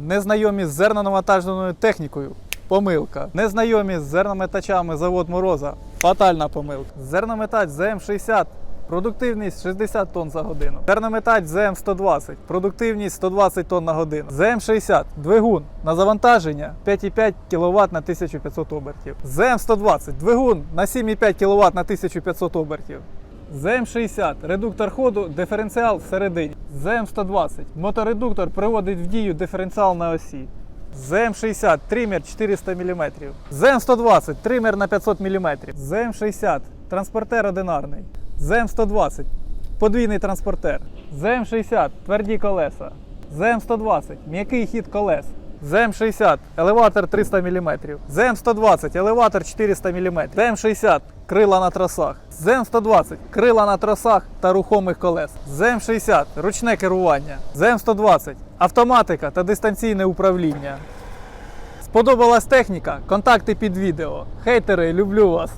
Незнайомі з зернонавантаженою технікою. Помилка. Незнайомі з зернометачами завод Мороза. Фатальна помилка. Зернометач ЗМ60. Продуктивність 60 тонн за годину. Зернометач ЗМ120. Продуктивність 120 тонн на годину. ЗМ60. Двигун на завантаження 5,5 кВт на 1500 обертів. ЗМ120. Двигун на 7,5 кВт на 1500 обертів. ЗМ60 редуктор ходу, диференціал всередині. ЗМ120 моторедуктор приводить в дію диференціал на осі. ЗМ60 тример 400 мм. ЗМ120 тример на 500 мм. ЗМ60 транспортер одинарний. ЗМ120 подвійний транспортер. ЗМ60 тверді колеса. ЗМ120 м'який хід колес. ЗМ60 елеватор 300 мм. ЗМ120 елеватор 400 мм. ЗМ60 крила на тросах. ЗМ120 крила на тросах та рухомих колес. ЗМ60 ручне керування. ЗМ120 автоматика та дистанційне управління. Сподобалась техніка? Контакти під відео. Хейтери, люблю вас!